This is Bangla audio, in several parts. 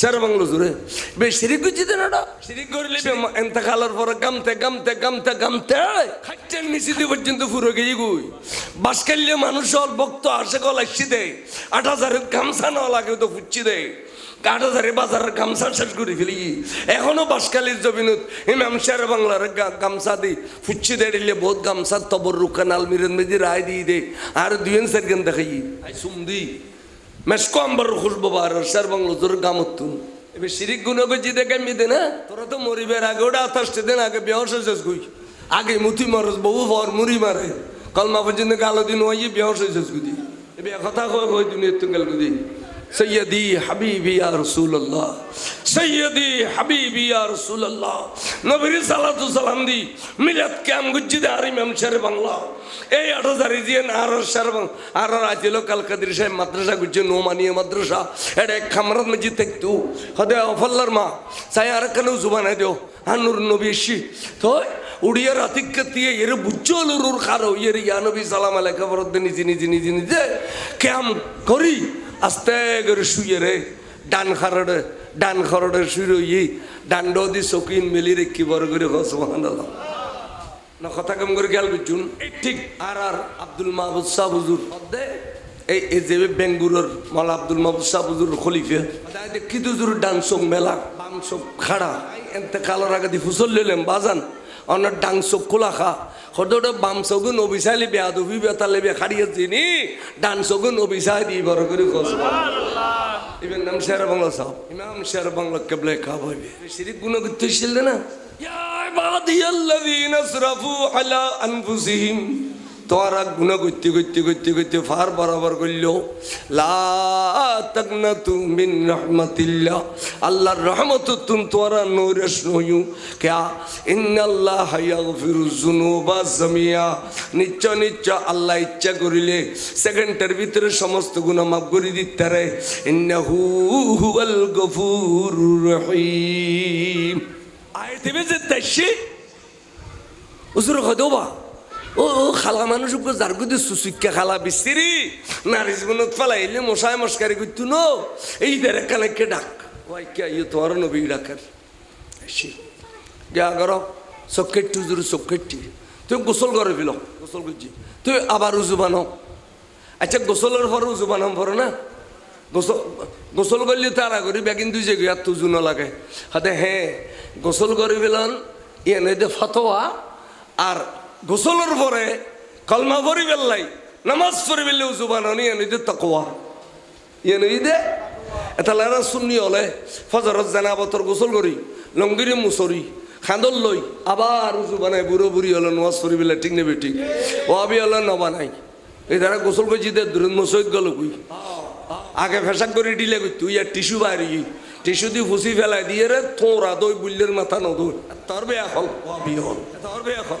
সারা বাংলো জুড়ে বে শিরিক গুজি দেন এটা? শিরিক করলে বে এনতে খালার পরে গামতে গামতে গামতে গামতে খাচ্ছেন নিচে পর্যন্ত ফুরো গিয়ে গুই বাস কাল্লে মানুষ হল ভক্ত আসে কল আসছি দেয় আট হাজারের গামছা না লাগে তো ফুচ্ছি দেয় আট হাজারে বাজারের গামছা শেষ করে ফেলি। এখনও বাসকালির জমিনত ইমাম শের বাংলার গামছা দি ফুচ্ছি দেয় দিলে বহুত গামছা তবর রুকান আলমিরের মেজি রায় দিয়ে দে। আর দুয়েন সেরগেন দেখাই। আই সুমদি মেসকো আম্বার খুশবো বার শের বাংলো তোর গামতুন এবার শিরিক গুণ গজি দেখে মিদে না তোরা তো মরিবের আগে ওটা আঠাশটি দিন আগে বেহস শেষ গুই আগে মুথি মারস বহু ফর মুড়ি মারে কলমা পর্যন্ত গালো দিন ওই বেহস শেষ গুদি এবার কথা কয় কই তুমি এত গেল গুদি সৈয়দি হাবিবি ইয়া রাসূলুল্লাহ, সৈয়দি হাবিবি ইয়া রাসূলুল্লাহ, নবীর সালাতু সালাম দি, মিলাদ কাম গুজ্জি দে আরিম শের বাংলা। এই আট হাজার ইজিয়েন আর শের বাংলা। আর রাজিল কালকাদির সাহেব মাদ্রাসা গুজ্জি নোমানিয়া মাদ্রাসা। এটা এক খামরাত মসজিদ থাকতু হদে অফল্লার মা সাই আর কেন জুবানাই দিও? হানুর নবী এসি তো উড়িয়া রাতিকে দিয়ে এর বুজ্জল উরুর খারো এর ইয়া নবী সালাম আলাইকা বরদ্দে নিজে নিজে নিজে নিজে, কেম করি। আস্তে করে শুয়ে রে। ডান খারড়ে, ডান খরড়ে শুয়ে রই ডান দি চকিন মেলি রেখি বড় করে হসমান না, কথা কম করে গেল বুঝুন ঠিক আর আর আব্দুল মাহবুদ শাহ হুজুর এই এই যে বেঙ্গুরের মালা আব্দুল মাহবুদ শাহ হুজুর খলিফে দেখি দুজুর ডান চোখ মেলা, বাম চোখ খাড়া। এনতে কালোর আগে দি ফুসল লইলেন বাজান। অনেক ডাং চোখ খোলা খা। সদরে বাম চোখও নবিচাইলে বেয়া দবি বেতালে বেয়া খাড়িয়ে চিনি ডান চোখও নবিচাই দি বড় করে খস ইবেন নাম শের বাংলা সাহ ইমাম শের বাংলা কেবলে কাব হইবে শিরিক গুণ করতে না ইয়া ইবাদিয়াল্লাযীনা আসরাফু আলা আনফুসিহিম। তোরা গুণ করতে করতে করতে করতে ফার বরাবর করল। লা তাকনাতু মিন রাহমাতিল্লাহ। আল্লাহর রহমত তুম তোরা নূরেশ নয়ু ক্যা? ইন্নাল্লাহ ইয়াগফিরু যুনুবা জামিয়া। নিশ্চয় নিশ্চয় আল্লাহ ইচ্ছা করিলে সেকেন্ডের ভিতরে সমস্ত গুনাহ মাফ করে দিতে রে ইন্নাহু হুয়াল গফুরুর রহিম। আয়াতে বেজে তাইছে উজুর হদবা ও খালা মানুষ যার গুদি সুসুক্কা খালা বিস্তিরি নারী জীবনত ফেলাইলে মশাই মস্কারি করতো ন। এই দেরে কানাকে ডাক। ওই কে ইয়ে তোমার নবী ডাকার এসে গিয়া কর চকেটটি উজুর চকেটটি গোসল করে ফেল গোসল করছি তুই আবার উজু বানাও। আচ্ছা গোসলের পর উজু বানাম পর না? গোসল গোসল করলে তারা করি বেগিন দুই জায়গায় আর তুজু লাগে হাতে হ্যাঁ গোসল করে ফেলান এনে দে ফতোয়া আর গোসলের পরে কলমা পরি বেল্লাই, নামাজ পড়ি বেললে উজু বানানি, এনে দে তকোয়া এনে দে এটা লেরা শুনি হলে ফজরত জানাবতর গোসল করি, লঙ্গিরি মুসরি খান্দল লই, আবার উজু বানাই, বুড়ো বুড়ি হলো নামাজ পড়ি বেলে ঠিক নেবে ঠিক ও আবি হলো নবানাই এই ধারা গোসল করছি দে দূরত মসজিদ গেল কুই? আগে ফেসাক করে দিলে কই, তুই আর টিস্যু বাইরে টিস্যু দিয়ে ফুসি ফেলাই দিয়ে রে তোরা দই বুল্লের মাথা নদই। তোর বেয়া হল, তোর বেয়া হল।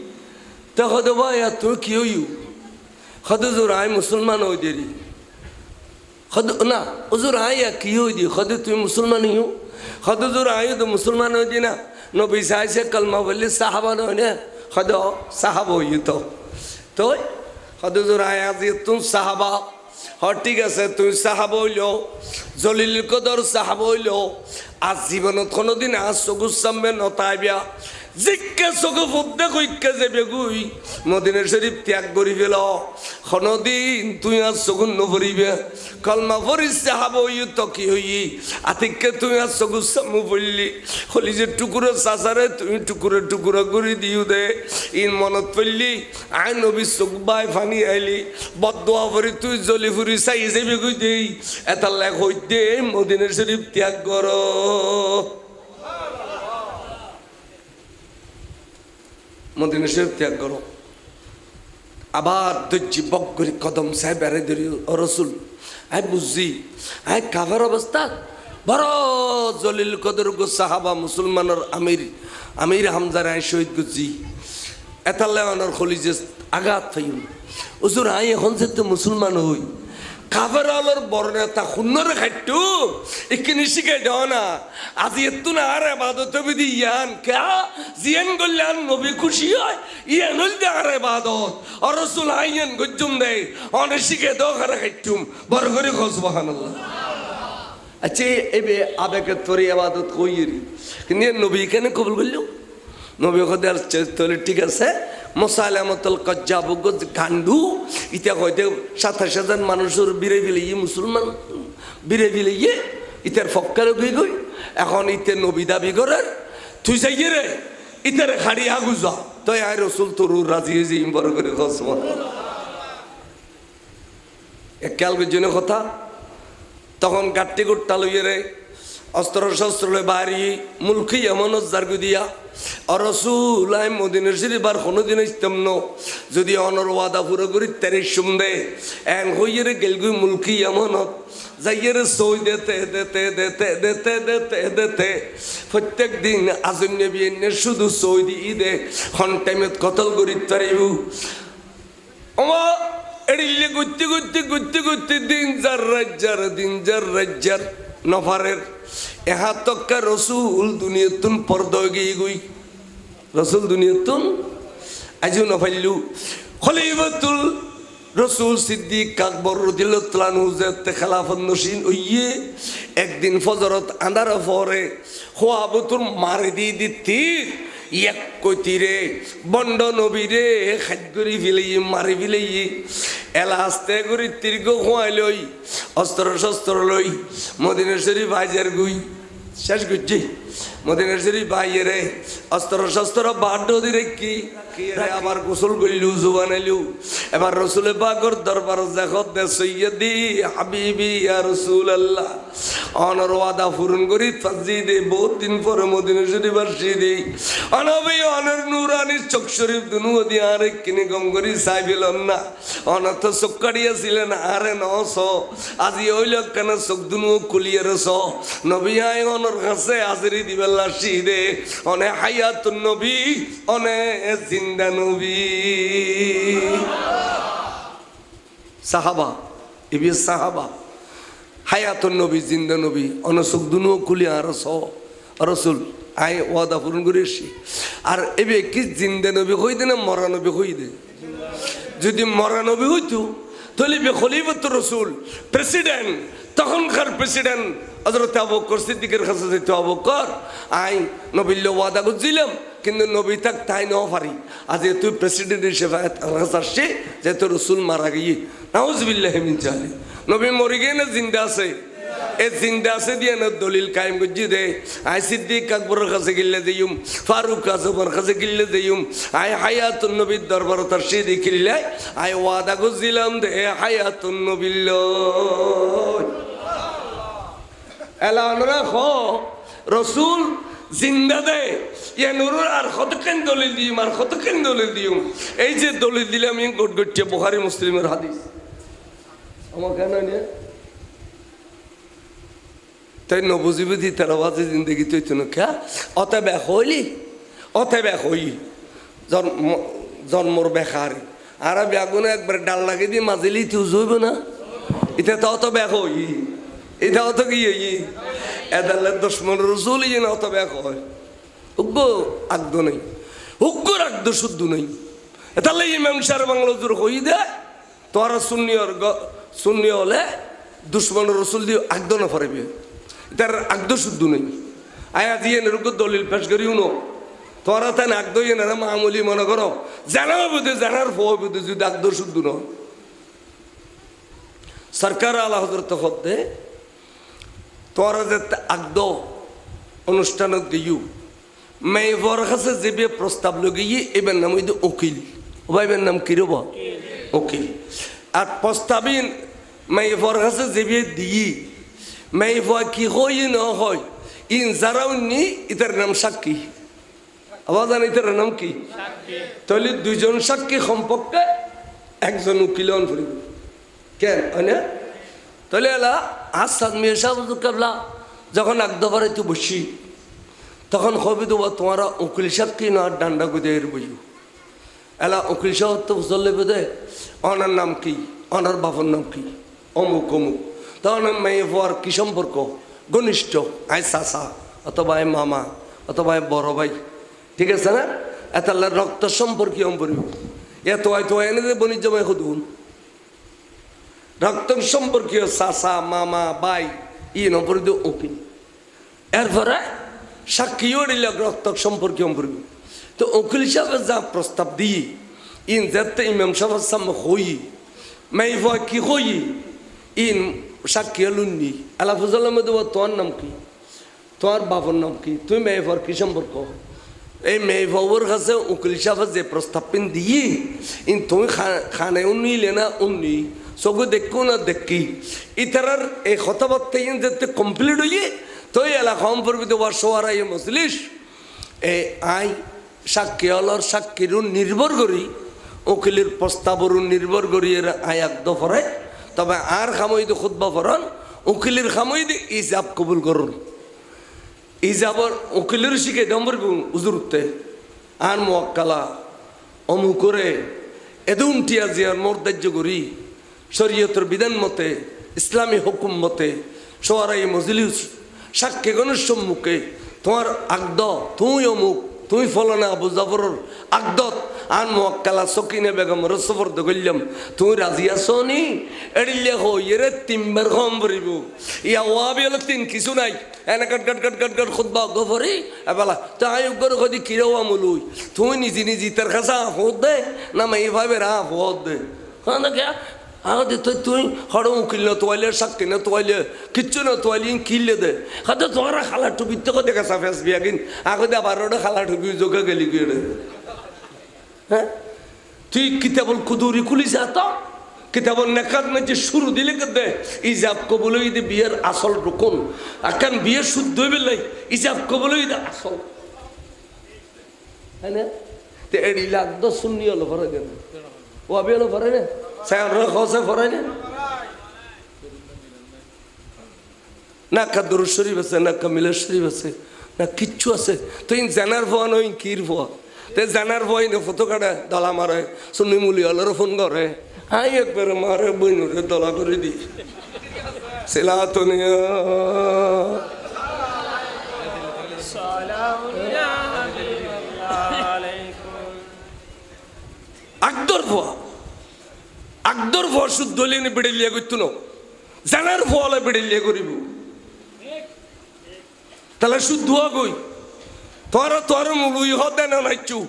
তা হদে বা তুই কি হইও হদে জোর আয় মুসলমান হই দেরি হদ না ওজোর আয় কি হই দি হদে তুই মুসলমান হইও হদে জোর আয় তো মুসলমান হই দি না নবী সাহেব কালমা বললি সাহাবা নয় না হদ সাহাব হই তো তো হদে জোর আয় আজি তুমি সাহাবা হ ঠিক আছে তুই সাহাব হইল জলিল কদর সাহাব হইল আজ জীবনত কোনোদিন আজ চকুর সামনে নতাইবিয়া জিজ্ঞে চকু ফুটতে কইকে যাবে গুই মদিনের শরীফ ত্যাগ করি ফেল। কোনোদিন তুই আজ চকুন নভরিবে কলমা ফরিস সাহাব হই তো কি হই আতিককে তুই আজ চকুর সামু পড়লি। হলি যে টুকুরো চাচারে, তুই টুকুরো টুকুরো করে দিও দে। ইন মনত পড়লি, আই নবী চোখ বাই ফানি আইলি। বদোয়া ভরি তুই জ্বলি ফুরি চাই যাবি কই দেই। এটা লেখ হই দে মদিনের শরীফ ত্যাগ কর। মদিনের শরীফ ত্যাগ করো। আবার দজ্জি বক করে কদম সাহেব আরে ধরি রসুল আই বুঝছি আই কাভার অবস্থা। বড় জলিল কদর গো সাহাবা মুসলমানের আমির আমির হামজার আই শহীদ গুজি। এতালে অনার খলিজে আঘাত ফাইম ওজুর আই এখন যে মুসলমান হই কাফের আলোর বড় নেতা সুন্দরে খাইটু। ইকিনি শিখে যাও না। আজি না আর এবাদত বিধি ইয়ান কে? জিয়ান গল্লান নবী খুশি হয়, ইয়ান দে আর এবাদত। আর রসুল আইয়ান গজ্জুম দে অনে শিখে দাও খারা খাইটুম। বড় করে খোঁজ বহানাল্লাহ আচ্ছা এবে আবেগের তোরে আবাদত কইরি কিন্তু নবী কেন কবুল করল? নবী তলে ঠিক আছে মোসালামতল কজ্জাব গান্ডু ইতিয়া কইতে সাতাশ হাজার মানুষের বিরে বিলে ইয়ে মুসলমান। বিরে বিলে ইয়ে ইতার ফক্কারে গই গই। এখন ইতে নবী দাবি করার। তুই যাই রে, ইতারে খাড়ি আগু যা। তই আয় রসুল তোর রাজি হয়েছে ইম বড় করে খসমা জন্য কথা? তখন গাট্টি গুট্টা লইয়ে রে অস্ত্র শস্ত্র বাড়ি মুলকি এমন জারগু দিয়া। অরসুল আই মদিনের শরীফ কোনোদিন ইস্তম ন। যদি অনর ওয়াদা পুরো করি, তেরে সুমদে এন হইয়ে রে গেলগুই মুলকি এমনত যাইয়ে রে সই দেতে দেতে দেতে দেতে দেতে দেতে প্রত্যেক দিন আজম নেবি এনে শুধু সই দি দে খন টাইমত কতল করি তারিবু। আমা এড়িলে গুত্তি গুত্তি গুত্তি গুত্তি দিন যার রাজ্জার দিন যার রাজ্জার নফারের এহা তক্কা রসুল দুনিয়তুন পর্দয় গিয়ে গুই। রসুল দুনিয়তুন আজও নফাইলু। খলিফাতুল রসুল সিদ্দিক কাকবর রদিল্লাহু যে খেলাফত নসীন ওইয়ে একদিন ফজরত আন্দার ফরে হওয়া বতুর মারে দিয়ে দিতি। এক কইতিরে বন্ড নবীরে খাদ্যরি ফেলেই মারি ফেলেই এলা আস্তে করে দীর্ঘ খোয়াই লই, অস্ত্র শস্ত্র লই মদিনের শরীফ গুই। শেষ করছি। মদিনের শরীফ বাইরে অস্ত্র শস্ত্র বাড দিরে কি? রে, আবার গোসল করিলু জুবানাইলু এবার রসুলে বাগর দরবার দেখত দে সৈয়দি, হাবিবি ইয়া রসুল আল্লাহ অনর ওয়াদা পূরণ করি দে বহুত দিন পরে মদিনের শরীফ আসি দে অনবি অনর নুরানি চোখ শরীফ দুনু দি আরে কিনে গম করি চাইবিলন না। অনত চোখ কাটিয়াছিলেন আরে নস আজি ওইল কেন চোখ দুনু কুলিয়ে রস নবী আই অনর কাছে হাজিরি দিবেল্লা শিদে অনে হায়াতুন নবী, অনে জিন্দা নবী। সাহাবা ইবি সাহাবা। হায়াতুন নবী, জিন্দা নবী, অনসুক দুনু কুলি আর রসুল। আই ওয়াদা পূরণ করে এসছি। আর এবে কি জিন্দা নবী হই দে না মরা নবী হই দে যদি মরা নবী হইতো, তাহলে বে খলিফত রসুল, প্রেসিডেন্ট, তখনকার প্রেসিডেন্ট হজরত আবকর সিদ্দিকের কাছে যেত আবকর আই নবীল্য ওয়াদা করছিলাম, কিন্তু নবী তাক তাই নেওয়া পারি। আজ তুই প্রেসিডেন্ট হিসেবে আমার কাছে আসছে যে তোর রসুল মারা গিয়ে। নাউজবিল্লাহ মিন জালি নবী মরি গিয়ে না জিন্দা আছে? এ জিন্দা আছে দিয়ে না দলিল কায়েম করছি দে। আই সিদ্দিক আকবরের কাছে গিল্লে দিয়ুম, ফারুক আজমের কাছে গিল্লে দিয়ুম। আই হায়াতুন নবীর দরবার তার সে দেখিলে আই ওয়াদা করছিলাম দে হায়াতুন নবিল্ল এলান রাখ রসুল জিন্দা দে। ইয়া নুরুর আর কতক্ষণ দলিল দিম আর কতক্ষণ দলিল দিম এই যে দলিল দিলে আমি গোট গটছে বোহারি মুসলিমের হাদিস। আমার কেন নিয়ে তাই নবুজিবি দি তেরোবাজি জিন্দগি তুই তুই খা অতে বেক হইলি অতে বেক হই। জন্ম, জন্মর বেকার আর বেগুনে একবার ডাল লাগিয়ে দিয়ে মাজিলি তুই জইব না? এটা তো অত বেক হই। এটা অত কি হই? এদালে দুশ্মন রসুল ইয়ে না অত বেক হয়। উগ্র আগ্দ নেই। উগ্র আগ্দ শুদ্ধ নেই। তাহলে ইমাম সার বাংলা জোর হই দে তোরা শূন্যর শূন্য হলে দুশ্মন রসুল দিয়ে আগদ না পারবে তার আগদ শুদ্ধ নেই। আয়া দিয়ে এরকম দলিল পেশ করিও ন তোরা তাই আগদ ইয়ে না মামুলি মনে করো। জানাও বুঝে জানার ফোয়া বুঝে যদি আগদ শুদ্ধ ন সরকার আল্লাহ হজরত হদ্দে তোরা যে আগদ অনুষ্ঠানত দিও মেয়েবর কাছে যে প্রস্তাব লগিয়ে এবার নাম হইতে উকিল। ওবাইবের নাম কি রব উকিল। আর প্রস্তাবিন মেয়েবর কাছে যে দিই মেয়েবা কি হয় ন হয় ইন যারাও নি ইতার নাম সাক্ষী আবার জান ইতার নাম কি তাহলে দুইজন সাক্ষী সম্পর্কে একজন উকিল ফুরিব কেন হয় না তাহলে এলা আসাদ মিয়া সাহেব কাবলা যখন একদফারে তুই বসি তখন হবে দেবো তোমারা উকিল কি না ডান্ডা গুদে এর বইও এলা উকিল সাহেব তো বুঝলে বোধে অনার নাম কি? অনার বাবার নাম কি? অমুক অমুক। তখন মেয়ে হওয়ার কি সম্পর্ক? ঘনিষ্ঠ, আয় চাচা, অথবা আয় মামা, অথবা আয় বড় ভাই। ঠিক আছে না? এতাল্লা রক্ত সম্পর্কীয় পড়ব এত হয়তো এনে যে বণিজ্য ভাই সুধুন রক্ত সম্পর্কীয় চাচা, মামা, ভাই, ই নপরি উকিল। এরপরে সাক্ষীও রক্ত সম্পর্কীয় পড়ব তো উকিল সাহেব যা প্রস্তাব দিই, ইন যাতে ইমাম সাহেবের সামনে হই, মাই ভয় কি হই, ইন সাক্ষী লুন্নি আল্লাহ ফুজাল তোমার নাম কি? তোমার বাবার নাম কি? তুই মেয়ে ভর কি সম্পর্ক? এই মেয়ে বাবুর কাছে উকিল সাহেব যে প্রস্তাব পিন দিই, ইন তুমি খানে উন্নিলে না উন্নি চকু দেখো না দেখি। ইতারার এই কথাবার্তা ইন যাতে কমপ্লিট হইয়ে, তো এলাকা সম্পর্কিত বর্ষওয়ারা এই মজলিস, এ আই সাক্ষী অলর সাক্ষীর নির্ভর করি, উকিলের প্রস্তাবর নির্ভর করি, এর আয়াক দফরে। তবে আর খামই দি খুদ্া ফরন, উকিলের খামই দি ইজাব কবুল করুন। ইজাবর উকিলের শিখে নম্বর উজুরতে আর মোয়াক্কালা অমু করে এদুন টিয়া জিয়ার করি। শরীয়তের বিধান মতে, ইসলামী হুকুম মতে, সোয়ারাই মজলিস, সাক্ষী গণের সম্মুখে, তোমার আগদ তুই অমুক তুই ফলনা আবু জাফরের আগদত আন মোয়াক্কালা সকিনে বেগম রসফর দগল্যম তুই রাজি আছো নি এড়িলে হই এরে তিনবার কম ভরিব। ইয়া ওয়াবি হলো তিন, কিছু নাই। এনে কাট কাট কাট কাট কাট খুদবা গফরি। এবেলা তাই উগ্র কদি কিরও আমলুই তুই নিজে নিজে তার কাছে আফদ দে, না মাই ভাবে রা আফদ দে? হ্যাঁ আগে তুই তুই হড় উকিল না তোয়ালে সাক্ষী না তোয়ালে কিচ্ছু না তোয়ালি কিনলে দে। হাতে তোমার খালা টুপি তো দেখা সাফেস বিয়া কিন। আগে দে আবার ওটা খালা টুপি যোগে গেলি গিয়ে হ্যাঁ? তুই কিতাবল কুদুরি খুলিস এত? কিতাবল নেকাত না যে শুরু দিলে দে? ইজাব কবল দে বিয়ের আসল রকম আকান বিয়ে শুদ্ধ হইবে লাই? ইজাব কবল দে আসল। হ্যাঁ না? তে এড়ি লাগতো শুননি হলো ভরে দেন ও আবি হলো ভরে না? স্যার খসে ভরে না না কাদুর শরীফ আছে না কামিলা শরীফ আছে না কিচ্ছু আছে তুই জানার ভয় নই কির ভয় তে জানার ভয় নে ফটো কাটে দলা মারে শুনি মুলি হলের ফোন করে হাই একবার মারে বইনুরে দলা করে দি সেলা তো নিয়া আগদর ভুয়া আগদর ফল শুদ্ধ হলেন বেড়েলিয়া করতুন জানার ফল বেড়েলিয়া করিব। তাহলে শুদ্ধ গই তোর তোর মুলুই হতে না নাইচু।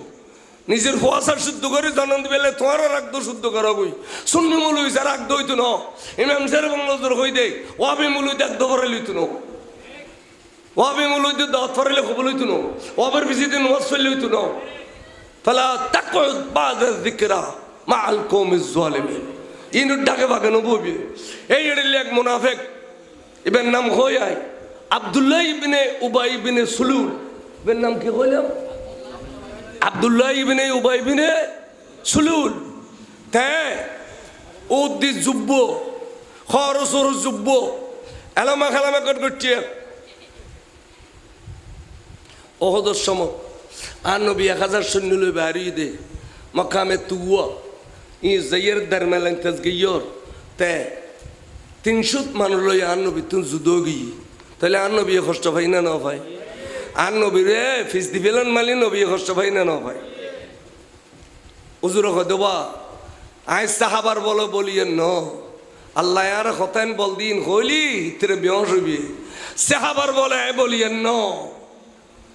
নিজের ফোয়াশার শুদ্ধ করে জানান বেলে তোমার রাগদ শুদ্ধ করা গই সুন্নি মুলুই স্যার রাখতো হইতো ন। ইমাম সের বাংলাদর হই দে, ওয়াবি মুলুই দেখতে পারে লইত ন। ওয়াবি মূল হইতে দাওয়াত ফরাইলে কবল হইতো না। ওয়াবের বিজিতে নমাজ ফেললে হইতো না। তাহলে তাকুদ বাদ যিকরা। মা আল কৌমিস জলেমিন ইনুর ডাকে বাগে নবুবি। এই এড়িলে এক মোনাফেক। এবার নাম হইয়াই আবদুল্লাহ ইবনে উবাই ইবনে সুলুল। এবার নাম কি হইলাম? আবদুল্লাহ ইবনে উবাই ইবনে সুলুল। হ্যাঁ উদ্দি যুব্য খরচ যুব্য এলামা খেলামা কট করছে। ওহদর সম আর নবী এক হাজার সৈন্য লই বাড়ি দে। মকামে তুয়া ই জয়ের দারমেলান তেজগিয়র তে তিনশো মানুষ লই আর নবী তুন যুদ্ধ গিয়ে। তাহলে আর নবী কষ্ট ভাই না ন ভাই? আর নবী রে, ফিস দিবেলেন মালি নবী কষ্ট ভাই না ন ভাই? উজুর দেবা, আই সাহাবার বলো বলিয়ে ন। আল্লাহ আর হতেন বল দিন হইলি তিরে বিয়স হইবি। সাহাবার বলে বলিয়েন ন।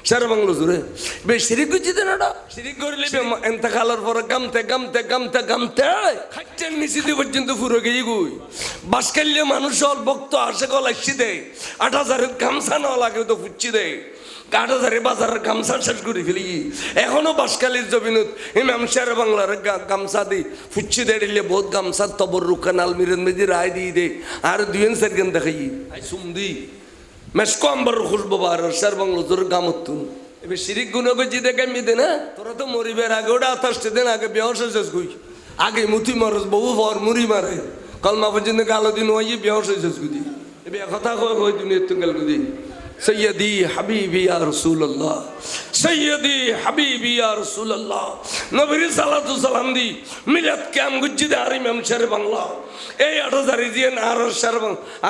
সারা জুড়ে বে শিরিক করছিতে না শিরিক করলে এন্তকালের পরে গামতে গামতে গামতে গামতে খাচ্ছেন মিশিতে পর্যন্ত ফুরো গিয়ে গুই বাসকাল্য মানুষ হল ভক্ত আসে গল আসছি দে আট হাজারের গামছা না লাগে তো ফুচ্ছি দে আট হাজারে বাজারের গামছা শেষ করে ফেলি এখনও বাসকালির জমিনত ইমাম শের বাংলার গামছা দি ফুচ্ছি দে দিলে বহুত গামছা তবর রুকান আলমিরের মেজি রায় দিয়ে দে আর দুয়েন সেরকেন দেখাই আই সুমদি মেসকো আম্বার খুশবো বার সার বাংলো তোর গামতুন এবার শিরিক গুণ করছি দেখে মিদে না? তোরা তো মরিবের আগে, ওটা আঠাশটি দিন আগে বিয়া শেষ গুই। আগে মুথি মারস, বহু ফর মুড়ি মারে। কলমা পর্যন্ত গালো দিন ওই বিয়া শেষ গুদি এবার কথা কয় কই তুমি এত গেল গুদি সৈয়দি হাবিবি ইয়া রাসূলুল্লাহ, সৈয়দি হাবিবি ইয়া রাসূলুল্লাহ, নবীর সালাতু সালাম দি মিলাদ কাম গুজ্জিদে আর ইমাম শের বাংলা। এই আট হাজার ইজিয়েন আর শের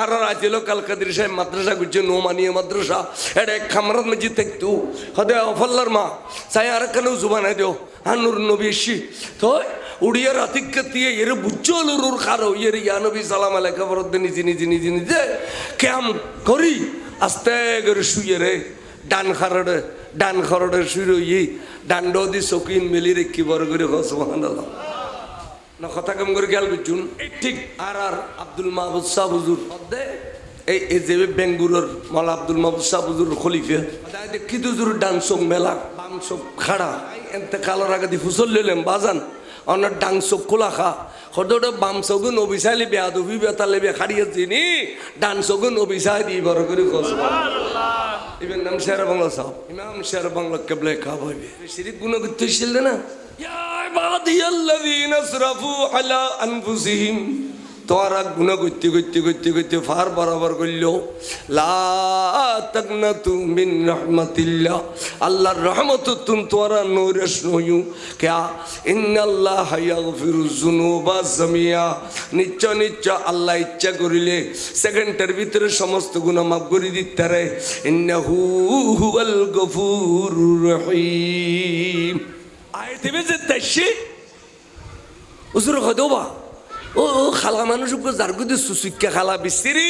আর রাজিল কালকাদির সাহেব মাদ্রাসা গুজ্জে নোমানিয়া মাদ্রাসা। এটা এক খামরাত মসজিদ থাকতো হদে অফল্লার মা, চাই আর কেন জুবানাই দিও? হানুর নবী এসি তো উড়িয়ার আতিক্যতিয়ে এর বুজ্জলুর খারো এর ইয়া নবী সালাম আলাইকা বরদ্দে নিজে নিজে নিজে নিজে কেম করি। আস্তে করে শুয়ে রে। ডান খারড়ে, ডান খরড়ে শুয়ে ই ডান্ড দি চকিন মেলি রেখি বড় করে হস মহানাল্লাহ না, কথা কম করে গেল বুঝুন ঠিক আর আর আব্দুল মাহবুদ শাহ হুজুর এই যে বেঙ্গুরের মালা আব্দুল মাহবুদ শাহ হুজুর খলিফে কি দুজুর ডান চোখ মেলা, বাম চোখ খাড়া। এনতে কালোর আগে দি ফুসল লইলাম বাজান। অন্য ডাং চোখ খোলা খা। সদরে বাম চকু নবিচাইলে বেয়া দুবি বেতালে বেয়া খাড়িয়ে চিনি ডান চকু নবিচাই দি বড় করে কস। ইবেন নাম শের বাংলা সাহ ইমাম শের বাংলা কেবলে খাবাইবে শিরিক গুণ করতে না না? عبادي الذين اسرفوا على আনফুসিহিম। তোরা গুণ করতে করতে করতে করতে ফার বরাবর করল। লা তাকনাতু মিন রাহমাতিল্লাহ। আল্লাহর রহমত তুম তোরা নূরেশ নয়ু ক্যা? ইন্নাল্লাহ ইয়াগফিরু যুনুবা জামিয়া। নিশ্চয় নিশ্চয় আল্লাহ ইচ্ছা করিলে সেকেন্ডের ভিতরে সমস্ত গুনাহ মাফ করে দিতে রে ইন্নাহু হুয়াল গফুরুর রহিম। আয়াতে বেজে তাইছে উসুর হদবা ও খালা মানুষ উপর যার গুদি সুসুক্কা খালা বিস্তিরি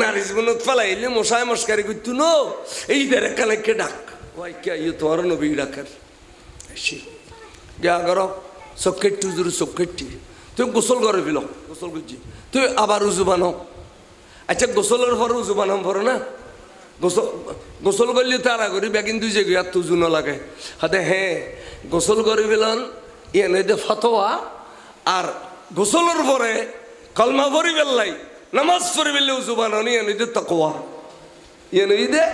নারী জীবনত ফেলাইলে মশায় মস্কারি করতো ন। এই দেরে কানাকে ডাক? ওই কে ইয়ে তোমার নবী ডাকার? এসে। গা কর চকেটটি উজুর চকেটটি তুই গোসল করে ফেল, গোসল করছি। তুই আবার উজু বানাও। আচ্ছা গোসলের পর উজু বানাম পর না। গোসল গোসল করলে তারা করি বেগিন দুই যে গিয়া তুজু লাগে। হাতে হ্যাঁ গোসল করে ফেলান, এনে দে ফতোয়া, আর গোসলের পরে কলমা পরি বেল্লাই, নামাজ পড়ি বেললে উজু বানানি নয় তকোয়া নই দে,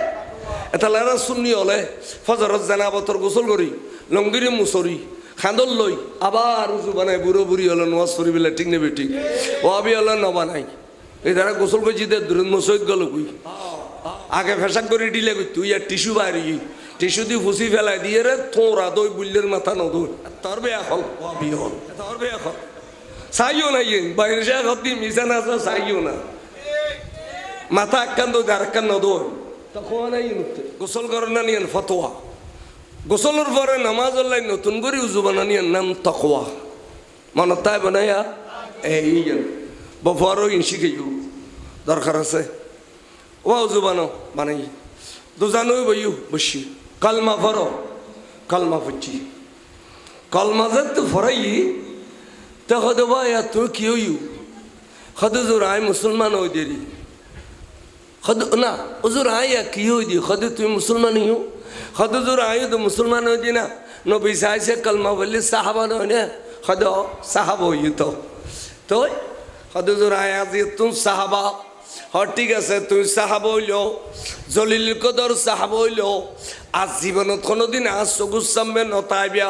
এটা লারা শুনি হলে, ফজরত জানাবতর গোসল করি, লঙ্গিরে মুসরি খান্দল লই, আবার উজু বানাই, বুড়ো বুড়ি হলো নামাজ পড়ি বেলে ঠিক নেবে ঠিক। ও আবি হলো নবানাই এই দ্বারা গোসল করছি দে দূরত মসজিদ গেল কুই। আগে ফেসাক করে দিলে কই, তুই আর টিস্যু বাইরে টিস্যু দিয়ে ফুসি ফেলাই দিয়ে রে তোরা দই, বুল্লের মাথা নদই। তোর বেয়া হল আবি হল তোর বেয়া হল। চাইও না ইয়ে বাইরে সে হতি মিশা না চাইও না মাথা একখান দই আর একখান নদই তখন নাই গোসল করেন না নিয়েন ফতোয়া গোসলের পরে নামাজ আল্লাহ নতুন করে উজু বানানিয়ার নাম তকোয়া মনত তাই বানাইয়া এই বফারও ইনসি গেউ দরকার আছে ও উজু বানো বানাই দুজানুই বইউ বসি কালমা ফরো কালমা ফুচি কালমা যে তো ফরাই তা হদে ভাই তুই কি হইউ হদে জোর আয় মুসলমান হই দেরি খদ না হুজুর আয়া কি হই দি খদে তুই মুসলমান হিউ খদ হুজুর আয়ু তো মুসলমান হই দি না। নবী সাহেব কলমা বললি সাহাবা নয় না? খদ সাহাব হই তো। তো খদ হুজুর আয়া দি তুই সাহাবা হ ঠিক আছে তুই সাহাব হইল জলিল কদর সাহাব হইল আজ জীবনত কোনোদিন আজ চকুর সামনে নতাইবিয়া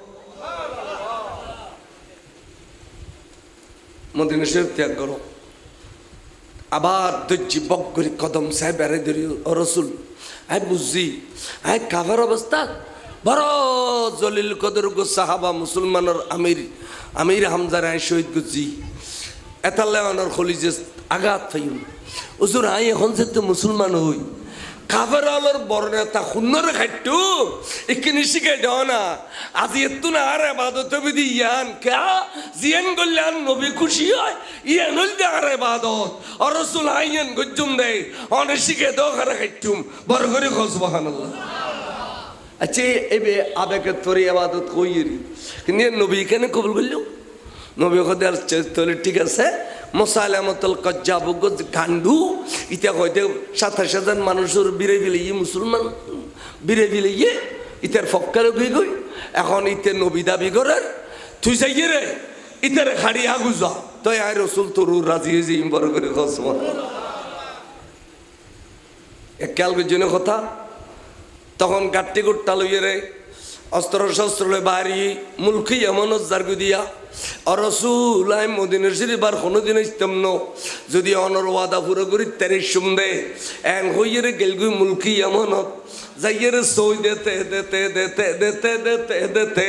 মদিনা শরীফ ত্যাগ করো। আবার দজ্জি বক করে কদম সাহেব বেড়ে ধরি রসুল আই বুঝছি আই কাভার অবস্থা। বড় জলিল কদর গো সাহাবা মুসলমানের আমির আমির হামজার আই শহীদ গুজি এতাল্লে আনার খলি যে আঘাত ফাইম ওজুর আই এখন যে মুসলমান হই। কাফের আলোর বড় নেতা সুন্দর খাট্য এখানে শিখে যাও না। আজি এত না আর এবাদত বিধি ইয়ান কে জিয়ান করলে নবী খুশি হয়, ইয়ান দে আর এবাদত আর রসুল আইয়ান গজ্জুম দেয় অনেক শিখে দাও খারা খাট্যুম বড় করে খোঁজ বাহানাল্লাহ আচ্ছা এবে আবেগের তোরে আবাদত কইরি কিন্তু নবী কেন কবুল করল? নবী তোলে ঠিক আছে মোসালামতল কজ্জাবুগ গান্ডু ইতিয়া হয়তো সাতাশ হাজার মানুষের বিরে বিলে ইয়ে মুসলমান, বিরে বিলে ইয়ে ইতের ফক্কারে গই গই। এখন ইতে নবী দাবি করে তুই যাই রে, ইতের আগু যা। তুই আয় রসুল তোর রাজি হয়েছি বড় করে খসমা খেয়াল করছি কথা। তখন গাট্টি গুট্টা লইয়ে রে অস্ত্র শস্ত্র বাড়ি মুলকি এমন উজ্জার দিয়া। অরসুল আই মদিনের শরীফ কোনোদিন ইস্তম ন। যদি অনর ওয়াদা পুরো করি, তেরে সুমদে এন হইয়ে রে গেলগুই মুলকি এমনত যাইয়ে রে সই দেতে দেতে দেতে দেতে দেতে দেতে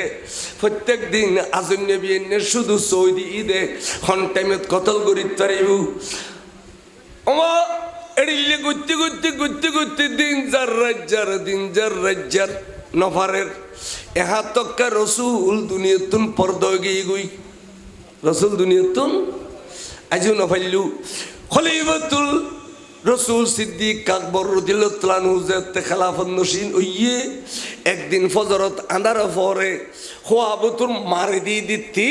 প্রত্যেক দিন আজম নেবি এনে শুধু সই দি দে খন টাইমত কতল করি তারিব। আমা এড়িলে গুত্তি গুত্তি গুত্তি গুত্তি দিন যার রাজ্জার দিন যার রাজ্জার নফারের এহা তক্কা রসুল দুনিয়তুন পর্দয় গিয়ে গুই। রসুল দুনিয়তুন? আজও নফাইলু। খলিফাতুল রসুল সিদ্দিক কাকবর রদিল্লাহু যে খেলাফত নসীন ওইয়ে একদিন ফজরত আন্দার ফরে হোয়াবতুর মারে দিয়ে দিতি।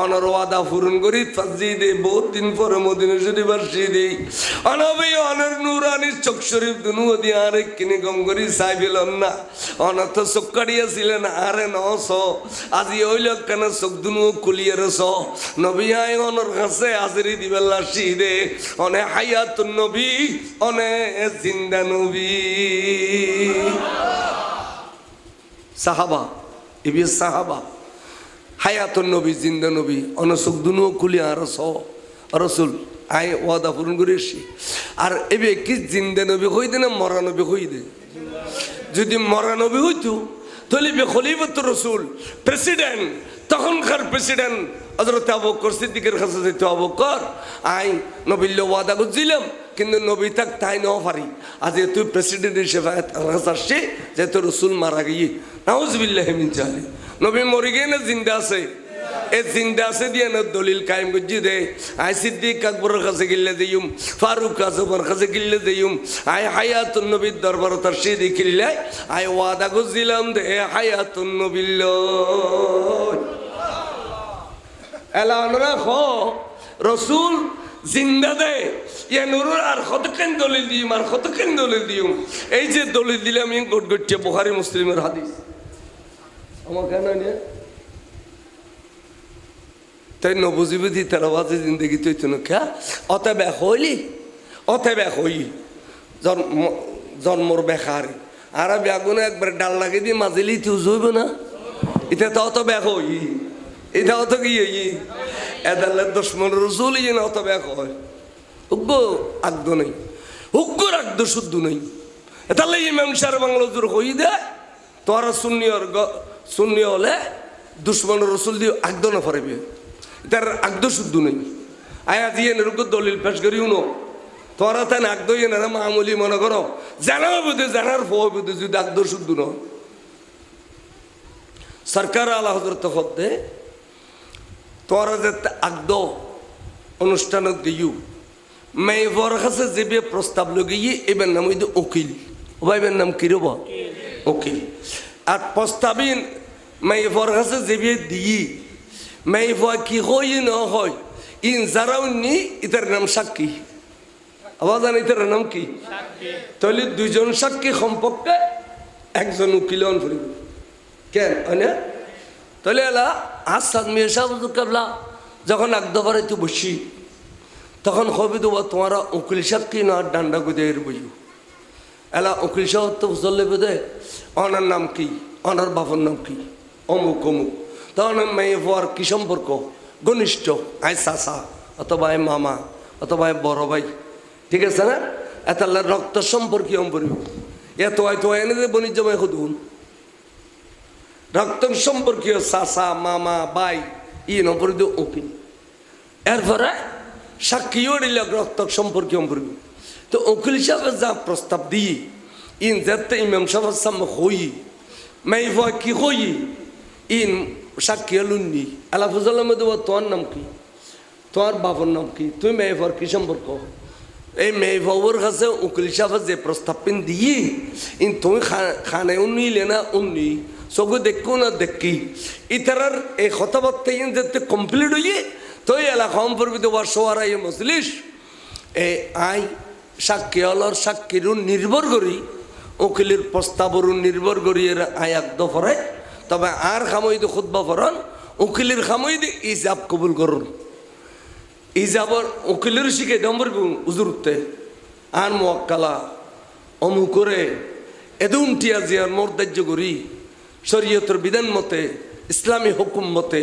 অনর ওয়াদা পূরণ করি, ফাজি দে বহুত দিন পরে মদিনের শরীফ আসি দে অনবি অনর নুরানি, চোখ শরীফ দুনু দি আরে কিনে গম করি সাইবিল না। অনর্থ চোখ কাটিয়াছিলেন আরে নস আজি ওইল কেন চোখ দুনু কুলিয়ে রস নবী আই অনর কাছে হাজিরি দিবেল্লা দে। অনে হায়াতুন নবী, অনে জিন্দা নবী। সাহাবা ইবি সাহাবা। হায়াতুন নবী, জিন্দা নবী অনসুখ দুনু কুলি আর স, রসুল আই ওয়াদা পূরণ করে এসছি। আর এবে কি জিন্দা নবী হই দে না মরা নবী হই দে যদি মরা নবী হইতো, তাহলে বে খলিফত রসুল, প্রেসিডেন্ট, তখনকার প্রেসিডেন্ট হজরত আবকর সিদ্দিকের কাছে যেতে অবকর আই নবীল্য ওয়াদা করছিলাম, কিন্তু নবী থাক তাই নাও পারি। আজ তুই প্রেসিডেন্ট হিসেবে আমার কাছে আসছে যে তোর রসুল মারা গিয়ে, নাউজবিল্লাহ হেমিন চালে নবী মরি গিয়ে না জিন্দা আছে? এ জিন্দা আছে দিয়ে না দলিল কায়েম করছি দে। আই সিদ্দিক আকবরের কাছে গিল্লে দিয়ুম, ফারুক আজমের কাছে গিল্লে দিয়ুম। আই হায়াতুন নবীর দরবার তার সিদি কিল্লে আই ওয়াদা করছিলাম দে হায়াতুন নবিল্ল এলান রাখ রসুল জিন্দা দে। ইয়ে নুরুর আর কতক্ষণ দলিল দিম আর কতক্ষণ দলিল দিম এই যে দলিল দিলে আমি গোট গটছে বোহারি মুসলিমের হাদিস। আমার কেন নিয়ে তাই নবুজিবি দি তেরো বাজে জিন্দগি তো খা অতে বেক হইলি অতে বেক হই। জন্ম জন্মর বেকারি আর বেগুনে একবার ডাল লাগিয়ে দিয়ে মাজিলি তুই জইব না। এটা তো অত বেক হই। এটা অত কি হই? এদালে দুশ্মন রসুল ইয়ে না অত বেক হয়। উগ্র আগদ নেই। উগ্র আগদ শুদ্ধ নেই। তাহলে ইমাম সার বাংলা জোর হই দে। তোরা শূন্যর শূন্য হলে দুশ্মন রসুল দিয়ে আগদ না পারবে তার আগদ শুদ্ধ নেই। আয়া দিয়ে এরকম দলিল পেশ করিও নো তোরা তাই আগদ ইয়ে না মামুলি মনে করো, জানা বুঝে জানার ফোয়া বুঝে যদি আগদ শুদ্ধ ন সরকার আল্লাহ হজরত হদ্দে, তোরা যে আগদ অনুষ্ঠানত গিয়েও মেয়েবর কাছে যে বে প্রস্তাব লগিয়ে এবার নাম হইতে উকিল। ওবাইবের নাম কি রব উকিল। আর প্রস্তাবিন মেয়েবর কাছে যে বে দিই মেয়েবর কি হয় ন হয় ইন যারাও নি ইতার নাম সাক্ষী আবার জান ইতার নাম কি তাহলে দুইজন সাক্ষী সম্পর্কে একজন উকিল করিব কেন হয় না তাহলে এলা আসাদ মিয়া কাবলা যখন একদবার একটু বসি তখন হবে তো তোমারা উকিল কি না ডান্ডা গুদে এর বইও এলা উকিল সাহেব তো চললে বোধে, অনার নাম কি? অনার বাবার নাম কি? অমুক অমুক। তখন মেয়ে হওয়ার কি সম্পর্ক? ঘনিষ্ঠ আই চাচা, অথবা আই মামা, অথবা আই বড় ভাই। ঠিক আছে না? এত রক্ত সম্পর্কীয় পড়ব এত হয়তো এনে যে বণিজ্য জমাই সুধুন রক্ত সম্পর্কীয় চাচা, মামা বাই ই নপরি উকিল। এরপরে সাক্ষীও দিল রক্ত সম্পর্কীয় পড়ব তো উকিল সাহেব যা প্রস্তাব দিয়ে ইন যাতে ইমাম সাহেব সামনে হই মাই ভয় কি হই ইন সাক্ষী হলুননি। আলা ফজল বল, তোমার নাম কি? তোমার বাবার নাম কি? তুই মেয়ে ফর কি সম্পর্ক? এই মেয়ে বাবুর কাছে উকিল সাহেব যে প্রস্তাব পিন দিয়ে ইন তুমি খানে উন্নিলে না উন্নি চকু দেখো না দেখি। ইতারার এই কথাবার্তা ইন যাতে কমপ্লিট হইয়ে তুই এলাকা সম্পর্কিত বর্ষওয়ারা এই মজলিস এ আই সাক্ষী হলর সাক্ষীর নির্ভর করি, উকিলের প্রস্তাবর নির্ভর করি, এর আই একদ ফরাই তবে আর খামই তো খুদ্া ফরন, উকিলের খামই দি ইজাব কবুল করুন। ইজাবর উকিলের শিখে দম্বর উজুরতে আর মোয়াক্কালা অমুকরে এদুন টিয়া জিয়ার মর্দার্য করি। শরীয়তর বিধান মতে, ইসলামী হুকুম মতে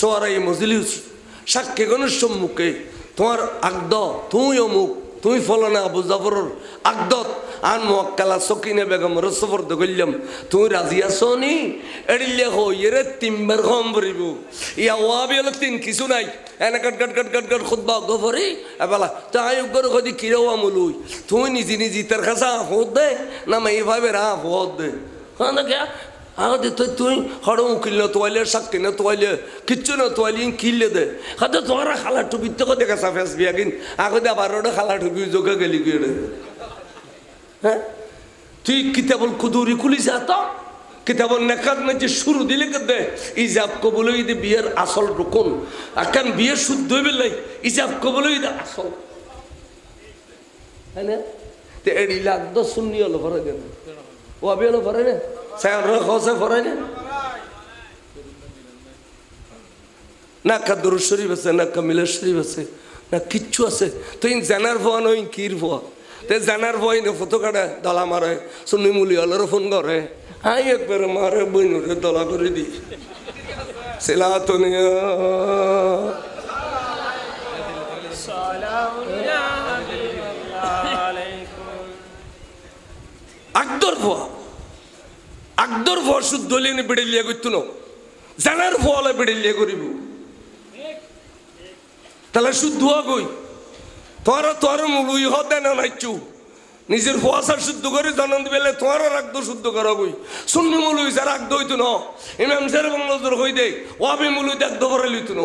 সোয়ারাই মজলিস, সাক্ষী গণের সম্মুখে তোমার আগদ তুই অমুক তুই ফলনা আবু জাফরের আগদত আন মোয়াক্কালা সকিনে বেগম রসফর দগল্যম তুই রাজি আছো নি এড়িলে হইরে তিনবার কম ভরিব। ইয়া ওয়াবি হলো তিন, কিছু নাই। এনে কাট কাট কাট কাট কাট খুদবা গফরি। এবেলা তাই উগ্র কদি কিরো আমলুই তুই নিজে নিজে তার কাছে আফদ দে, না মাই ভাবে রা আফদ দে। হ্যাঁ না আগে তুই তুই উকিল না তোয়ালে সাক্ষী না কিচ্ছু না তোয়ালি কিনলে দে। হাতে তোমার খালা টুপি তো দেখা সাফেস বিয়া খালা যোগে গেলি হ্যাঁ? তুই কিতাবল কুদুরি খুলিস তো কিতাবল নেকাত না যে শুরু দিলে কেদে ইজাব কবল ঈদে বিয়ের আসল রুকুন। আকান বিয়ে শুদ্ধ হইবে ইজাব কবল ঈদে আসল। হ্যাঁ তে এডি লাগ দো শুননি হলো ফরে দেন ও আবি হলো ফরে না সায়ন র খসে ফরে না? না কাদুর শরীফ আছে না কামিলা শরীফ আছে না কিচ্ছু আছে। তুই জানার ভুয়া নই কির ভুয়া? তে জানার ভয় নে ফটো কাটে দলা মারে শুনি মুলি হলের ফোন করে। হাই একবার মারে বইনুরে দলা করে দি। সেলা তো আকদর ভুয়া। আগদর ফল শুদ্ধ হলে বেড়েলিয়া করতো না। জানার ফলে বেড়েলিয়া করিব। তাহলে শুদ্ধ গই তোর তোর মূলই হতে না নাইচু নিজের ফোয়াশা শুদ্ধ করে জানান বেলে তোমার রাগদ শুদ্ধ করা গই সুন্নি মুলুই যার রাগ দইত ন। ইমাম স্যার বাংলাদর হই দে ওয়াবি মূলই রাগদ করে লইতো ন।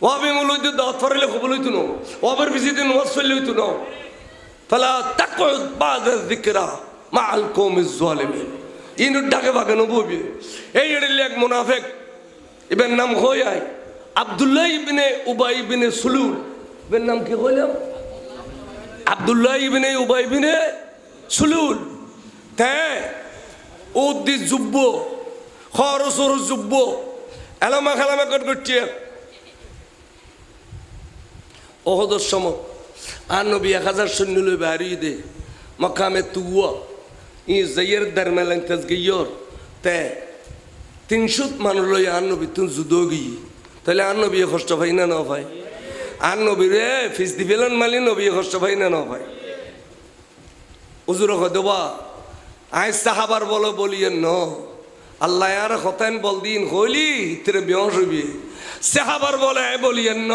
ওয়াবি মূলই দাওয়াত ফরাইলে কবুল হইতো ন। ওয়াবের বিজিতে নওয়াজ ফেললে হইতো ন। ফালা তাকউদ বাদ যিকরা। মা আল কৌমিস জোয়ালেমিন ডাকে ভাগে নবুবি। এই এক মুনাফেক। এবার নাম হইয়াই আবদুল্লাহ ইবিনে উবাই ইবিনে সুলুল। এবার নাম কি হইলাম? আবদুল্লাহ ইবিনে উবাই ইবিনে সুলুল। হ্যাঁ উদ্দি যুব্য খর সর যুব্য এলামা খেলামা কট করছি। ওহদর সম আর নবী এক হাজার সৈন্য লইবে হারিয়ে দে। মকামে তুয়া ই জয়ের দারমেলান তেজগিয়র তে তিনশো মানুষ লই আর নবী তুন যুদ্ধ গিয়ে তাহলে আর নবী কষ্ট ভাই না ন ভাই আর নবী রে ফিস দিবেলেন মালি নবী কষ্ট ভাই না ন ভাই উজুর দেবা আই সাহাবার বলো বলিয়ে ন আল্লাহ আর হতেন বল দিন হইলি তিরে বেহস হইবি সাহাবার বলে বলিয়ে ন